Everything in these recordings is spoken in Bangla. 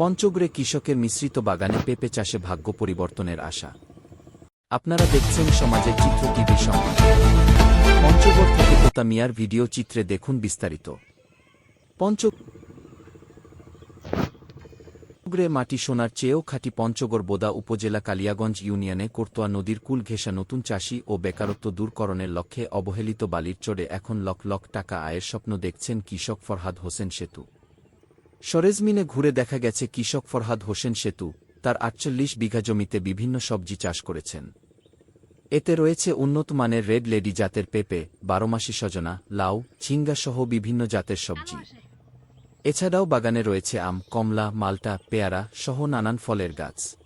পঞ্চগড়ে কৃষকের মিশ্রিত বাগানে পেঁপে চাষে ভাগ্য পরিবর্তনের আশা। আপনারা দেখছেন সমাজের চিত্র টিভি সংবাদ। পঞ্চগড় থেকে পোতা মিয়ার ভিডিও চিত্রে দেখুন বিস্তারিত। পঞ্চগড়ে মাটি সোনার চেয়েও খাঁটি পঞ্চগড় বোদা উপজেলা কালিয়াগঞ্জ ইউনিয়নে কোর্তোয়া নদীর কুল ঘেঁষা নতুন চাষি ও বেকারত্ব দূরকরণের লক্ষ্যে অবহেলিত বালির চড়ে এখন লক্ষ লক্ষ টাকা আয়ের স্বপ্ন দেখছেন কৃষক ফরহাদ হোসেন সেতু। সরেজমিনে ঘুরে দেখা গেছে কৃষক ফরহাদ হোসেন সেতু, তার আটচল্লিশ বিঘা জমিতে বিভিন্ন সবজি চাষ করেছেন। এতে রয়েছে উন্নত মানের রেড লেডি জাতের পেঁপে, বারোমাসি সজনা, লাউ, ঝিঙ্গা সহ বিভিন্ন জাতের সবজি। এছাড়াও বাগানে রয়েছে আম, কমলা, মালটা, পেয়ারা সহ নানান ফলের গাছ।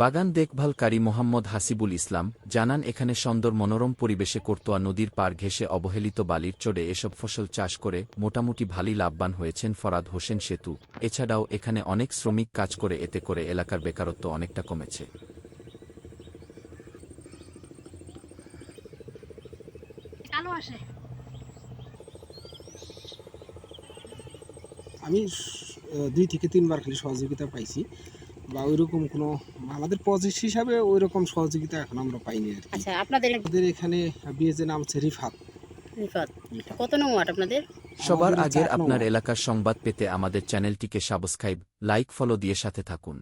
বাগান দেখভালকারী মোহাম্মদ হাসিবুল ইসলাম জানান এখানে সুন্দর মনোরম পরিবেশে কোর্তোয়া নদীর পার ঘেঁষে অবহেলিত বালির চড়ে এসব ফসল চাষ করে মোটামুটি ভালোই লাভবান হয়েছেন ফরাদ হোসেন সেতু। এছাড়াও এখানে অনেক শ্রমিক কাজ করে এতে করে এলাকার বেকারত্ব অনেকটা কমেছে। আমি দুই থেকে তিনবার খালি সহযোগিতা পাইছি। বা ওইরকম কোনো আমাদের প্রজেক্ট হিসাবে ওই রকম সহযোগিতা এখন আমরা পাইনি আর আচ্ছা আপনাদের আমাদের এখানে বিয়েজের নাম হচ্ছে রিফাত। রিফাত। কত নং ওয়ার্ড আপনাদের? সবার আগে আগের আপনার এলাকার সংবাদ পেতে আমাদের চ্যানেলটিকে সাবস্ক্রাইব লাইক ফলো দিয়ে সাথে থাকুন।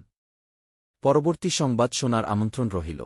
পরবর্তী সংবাদ শোনার আমন্ত্রণ রহিল